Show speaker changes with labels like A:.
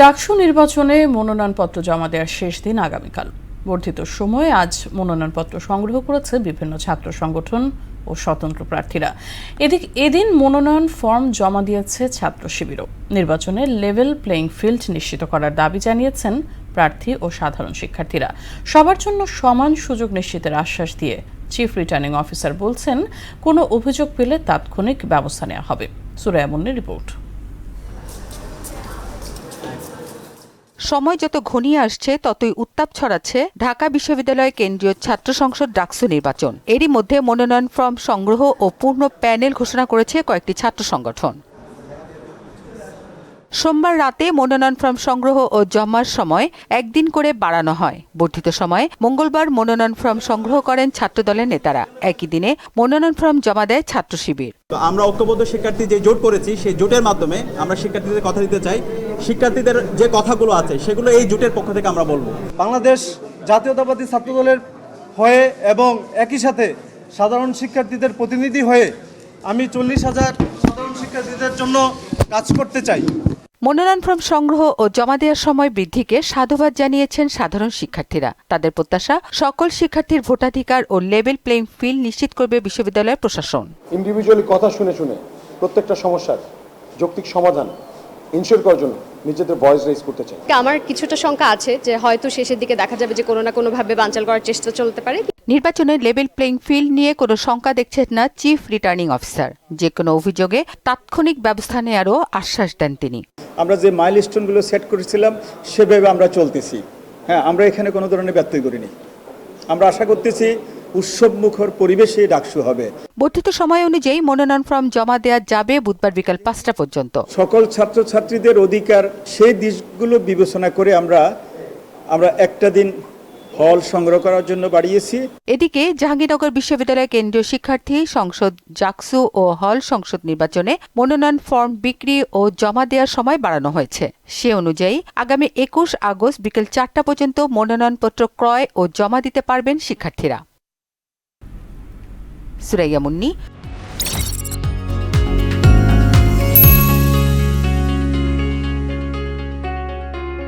A: ডাকসু নির্বাচনে মনোনয়নপত্র জমা দেওয়ার শেষ দিন আগামীকাল। বর্ধিত সময়ে আজ মনোনয়নপত্র সংগ্রহ করেছে বিভিন্ন ছাত্র সংগঠন ও স্বতন্ত্র প্রার্থীরা। এদিক, এদিন মনোনয়ন ফর্ম জমা দিয়েছে ছাত্র শিবিরও। নির্বাচনে লেভেল প্লেইং ফিল্ড নিশ্চিত করার দাবি জানিয়েছেন প্রার্থী ও সাধারণ শিক্ষার্থীরা। সবার জন্য সমান সুযোগ নিশ্চিতের আশ্বাস দিয়ে চিফ রিটার্নিং অফিসার বলছেন, কোনো অভিযোগ পেলে তাৎক্ষণিক ব্যবস্থা নেওয়া হবে। সুরায়া মুন্নির রিপোর্ট।
B: সময় যত ঘনিয়ে আসছে, ততই উত্তাপ ছড়াচ্ছে ঢাকা বিশ্ববিদ্যালয় কেন্দ্রীয় ছাত্র সংসদ ডাকসু নির্বাচন। এরই মধ্যে মনোনয়ন ফর্ম সংগ্রহ ও পূর্ণ প্যানেল ঘোষণা করেছে কয়েকটি ছাত্র সংগঠন। সোমবার রাতে মনোনয়ন ফর্ম সংগ্রহ ও জমার সময় একদিন করে বাড়ানো হয়। বর্ধিত সময় মঙ্গলবার মনোনয়ন ফর্ম সংগ্রহ করেন ছাত্রদলের নেতারা। একই দিনে মনোনয়ন ফর্ম জমা দেয় ছাত্র শিবির।
C: আমরা ঐক্যবদ্ধ শিক্ষার্থী যে জোট করেছি, সেই জোটের মাধ্যমে আমরা শিক্ষার্থীদের কথা দিতে চাই। শিক্ষার্থীদের যে কথাগুলো আছে সেগুলো এই জোটের পক্ষ থেকে আমরা বলব।
D: বাংলাদেশ জাতীয়তাবাদী ছাত্রদলের হয়ে এবং একই সাথে সাধারণ শিক্ষার্থীদের প্রতিনিধি হয়ে আমি চল্লিশ হাজার সাধারণ শিক্ষার্থীদের জন্য কাজ করতে চাই।
B: মনোনয়ন ফর্ম সংগ্রহ ও জমা দেওয়ার সময় বৃদ্ধিকে সাধুবাদ জানিয়েছেন সাধারণ শিক্ষার্থীরা। তাদের প্রত্যাশা সকল শিক্ষার্থীর ভোটাধিকার ও লেভেল প্লেইং ফিল্ড নিশ্চিত করবে বিশ্ববিদ্যালয়ের প্রশাসন।
E: ইন্ডিভিজুয়ালি কথা শুনে শুনে প্রত্যেকটা সমস্যার যৌক্তিক সমাধান ইনশিওর করার জন্য নিজেদের ভয়েস রেজ করতে চাই।
F: আমার কিছুটা শঙ্কা আছে যে হয়তো শেষের দিকে দেখা যাবে যে কোনো না কোনোভাবে বানচাল করার চেষ্টা চলতে পারে।
B: নির্বাচনে লেভেল প্লেইং ফিল্ড নিয়ে কোনো শঙ্কা দেখছেন না চিফ রিটার্নিং অফিসার যে কোনো অভিযোগে তাৎক্ষণিক ব্যবস্থা নেওয়ারও আশ্বাস দেন তিনি।
G: আমরা যে মাইলস্টোনগুলো সেট করেছিলাম সেভাবে আমরা চলতেছি। হ্যাঁ আমরা এখানে কোনো ধরনের ব্যত্যয় করিনি। আমরা আশা করতেছি উৎসবমুখর পরিবেশে ডাকসু হবে।
B: বর্ধিত সময় অনুযায়ী মনোনয়ন ফর্ম জমা দেওয়া যাবে বুধবার বিকাল পাঁচটা পর্যন্ত।
G: সকল ছাত্রছাত্রীদের অধিকার সেই দিকগুলো বিবেচনা করে আমরা আমরা একটা দিন হল সংগ্রহ করার জন্য বাড়িয়েছি।
B: এদিকে জাহাঙ্গীরনগর বিশ্ববিদ্যালয় কেন্দ্রীয় শিক্ষার্থী সংসদ জাকসু ও হল সংসদ নির্বাচনে মনোনয়ন ফর্ম বিক্রি ও জমা দেওয়ার সময় বাড়ানো হয়েছে। সে অনুযায়ী আগামী একুশ আগস্ট বিকেল চারটা পর্যন্ত মনোনয়নপত্র ক্রয় ও জমা দিতে পারবেন শিক্ষার্থীরা। సురయ్యమున్ని